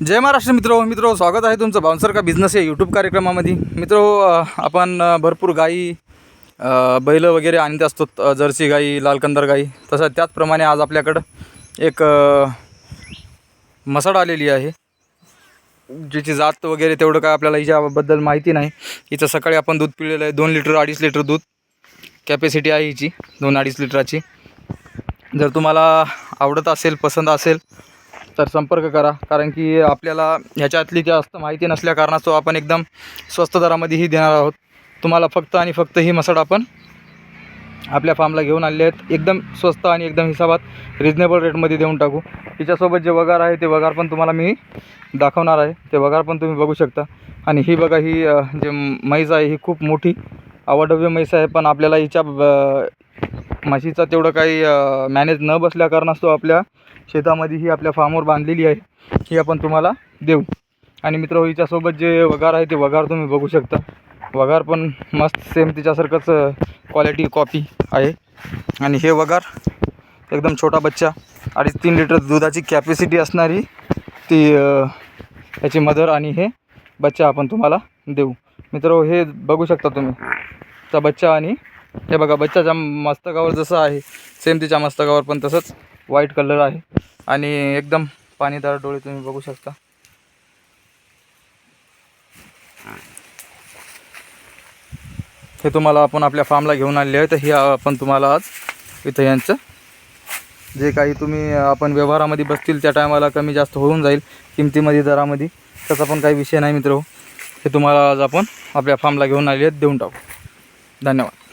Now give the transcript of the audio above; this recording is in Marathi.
जय महाराष्ट्र मित्र मित्र स्वागत आहे तुमचं बाउन्सर का बिझनेस या यूट्यूब कार्यक्रमामध्ये. मित्र आपण भरपूर गाई बैल वगैरे आणत असतो जर्सी गाई लालकंदर गाई. तसं त्याचप्रमाणे आज आपल्याकडं एक अ, मसाड आलेली आहे. जिची जात वगैरे तेवढं काय आपल्याला हिच्याबद्दल माहिती नाही. हिचं सकाळी आपण दूध पिळलेलं आहे दोन लिटर अडीच लिटर दूध. कॅपॅसिटी आहे हिची दोन अडीच लिटराची. जर तुम्हाला आवडत असेल पसंत असेल तर संपर्क करा कारण की आपल्याला ह्याच्यातली जास्त माहिती नसल्या कारणास्तव आपण एकदम स्वस्त दरामध्ये ही देणार आहोत. तुम्हाला फक्त आणि फक्त ही मसाड आपण आपल्या फार्मला घेऊन आलेले आहेत. एकदम स्वस्त आणि एकदम हिसाबात रिजनेबल रेटमध्ये देऊन टाकू. तिच्यासोबत जे वगार आहे ते वगार पण तुम्हाला मी दाखवणार आहे. ते वगार पण तुम्ही बघू शकता. आणि ही बघा ही जे म्हैस आहे ही खूप मोठी आवडव्य म्हैस आहे. पण आपल्याला हिच्या ब- म्हशीचा तेवढं काही मॅनेज न बसल्या कारणास्तव आपल्या शेतामध्ये ही आपल्या फार्मवर बांधलेली आहे ही आपण तुम्हाला देऊ. आणि मित्र हिच्यासोबत जे वगार आहे ते वगार तुम्ही बघू शकता. वगार पण मस्त सेम तिच्यासारखंच क्वालिटी कॉपी आहे. आणि हे वगार एकदम छोटा बच्चा अडीच तीन लिटर दुधाची कॅपॅसिटी असणारी ती याची मदर आणि हे बच्चा आपण तुम्हाला देऊ. मित्र हे बघू शकता तुम्ही. चा बच्चा आणि हे बघा बच्चाच्या मस्तकावर जसं आहे सेम तिच्या मस्तकावर पण तसंच व्हाईट कलर आहे. आणि एकदम पाणीदार डोळे तुम्ही बघू शकता. हे तुम्हाला आपण आपल्या फार्मला घेऊन आलेले आहे तर हे आपण तुम्हाला आज इथं यांचं जे काही तुम्ही आपण व्यवहारामध्ये बसतील त्या टायमाला कमी जास्त होऊन जाईल. किमतीमध्ये दरामध्ये. त्याचा पण काही विषय नाही मित्र. हे तुम्हाला आज आपण आपल्या फार्मला घेऊन आले आहेत. देऊन टाकू. धन्यवाद.